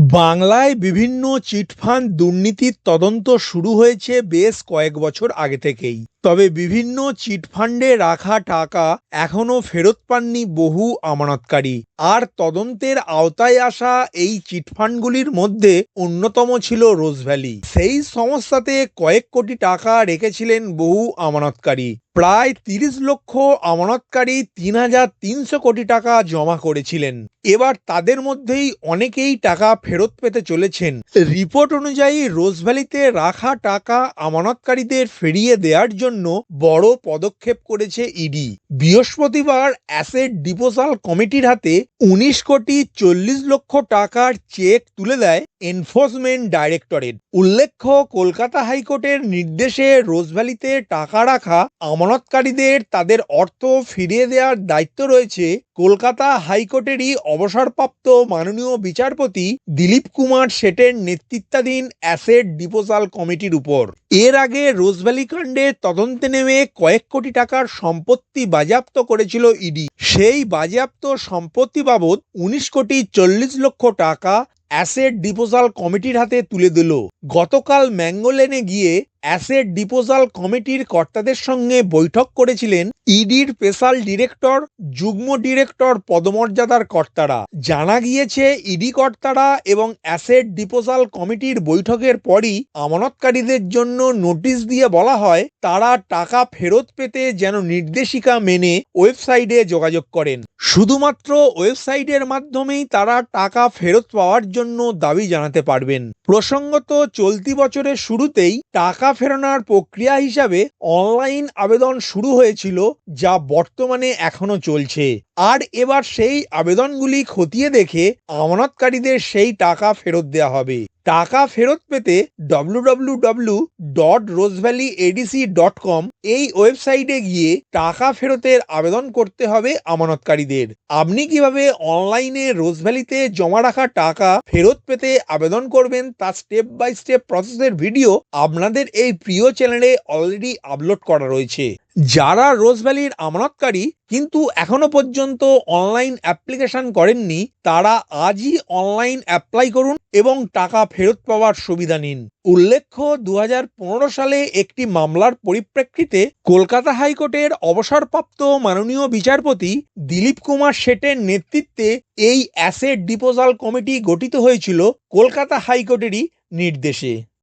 বাংলায় বিভিন্ন চিটফান্ড দুর্নীতির তদন্ত শুরু হয়েছে বেশ কয়েক বছর আগে থেকেই। তবে বিভিন্ন চিটফান্ডে রাখা টাকা এখনও ফেরত পাননি বহু আমানতকারী। আর তদন্তের আওতায় আসা এই চিটফান্ডগুলির মধ্যে অন্যতম ছিল রোজভ্যালি সেই সংস্থাতে কয়েক কোটি টাকা রেখেছিলেন বহু আমানতকারী। প্রায় তিরিশ লক্ষ আমানতকারী তিন হাজার তিনশো কোটি টাকা জমা করেছিলেন। এবার তাদের মধ্যেই অনেকেই টাকা ফেরত পেতে চলেছেন। রিপোর্ট অনুযায়ী রোজভ্যালিতে রাখা টাকা আমানতকারীদের ফিরিয়ে দেওয়ার জন্য বড় পদক্ষেপ করেছে ইডি। বৃহস্পতিবার অ্যাসেট ডিপোজাল কমিটির হাতে উনিশ কোটি চল্লিশ লক্ষ টাকার চেক তুলে দেয় এনফোর্সমেন্ট ডাইরেক্টরেট। উল্লেখ্য, কলকাতা হাইকোর্টের নির্দেশে রোজভ্যালিতে টাকা রাখা আমানতকারীদের তাদের অর্থ ফিরিয়ে দেওয়ার দায়িত্ব রয়েছে কলকাতা হাইকোর্টেরই অবসরপ্রাপ্ত মাননীয় বিচারপতি দিলীপ কুমার শেঠের নেতৃত্বাধীন অ্যাসেট ডিপোজাল কমিটির উপর। এর আগে রোজভ্যালি কাণ্ডে তদন্তে নেমে কয়েক কোটি টাকার সম্পত্তি বাজেয়াপ্ত করেছিল ইডি। সেই বাজেয়াপ্ত সম্পত্তি বাবদ উনিশ কোটি চল্লিশ লক্ষ টাকা অ্যাসেট ডিপোজাল কমিটির হাতে তুলে দিল। গতকাল ম্যাঙ্গোলেনে গিয়ে অ্যাসেট ডিপোজাল কমিটির কর্তাদের সঙ্গে বৈঠক করেছিলেন ইডির স্পেশাল ডিরেক্টর, যুগ্ম ডিরেক্টর পদমর্যাদার কর্তারা। জানা গিয়েছে, ইডি কর্তারা এবং অ্যাসেট ডিপোজাল কমিটির বৈঠকের পরই আমানতকারীদের জন্য নোটিশ দিয়ে বলা হয়, তারা টাকা ফেরত পেতে যেন নির্দেশিকা মেনে ওয়েবসাইটে যোগাযোগ করেন। শুধুমাত্র ওয়েবসাইটের মাধ্যমেই তারা টাকা ফেরত পাওয়ার জন্য দাবি জানাতে পারবেন। প্রসঙ্গত, চলতি বছরের শুরুতেই টাকা ফেরানোর প্রক্রিয়া হিসাবে অনলাইন আবেদন শুরু হয়েছিল যা বর্তমানে এখনও চলছে। আর এবার সেই আবেদনগুলি খতিয়ে দেখে আমানতকারীদের সেই টাকা ফেরত দেওয়া হবে। টাকা ফেরত পেতে www.rosevalleyadc.com dot Rose Valley ADC dot com এই ওয়েবসাইটে গিয়ে টাকা ফেরতের আবেদন করতে হবে আমানতকারীদের। আপনি কীভাবে অনলাইনে রোজভ্যালিতে জমা রাখা টাকা ফেরত পেতে আবেদন করবেন তার স্টেপ বাই স্টেপ প্রসেসের ভিডিও আপনাদের এই প্রিয় চ্যানেলে অলরেডি আপলোড করা রয়েছে। যারা রোজভ্যালির আমানতকারী, কিন্তু এখনও পর্যন্ত অনলাইন অ্যাপ্লিকেশন করেননি, তারা আজই অনলাইন অ্যাপ্লাই করুন এবং টাকা ফেরত পাওয়ার সুবিধা নিন। উল্লেখ্য দু হাজার পনেরো সালে একটি মামলার পরিপ্রেক্ষিতে কলকাতা হাইকোর্টের অবসরপ্রাপ্ত মাননীয় বিচারপতি দিলীপ কুমার শেঠের নেতৃত্বে এই অ্যাসেট ডিপোজাল কমিটি গঠিত হয়েছিল কলকাতা হাইকোর্টেরই নির্দেশে।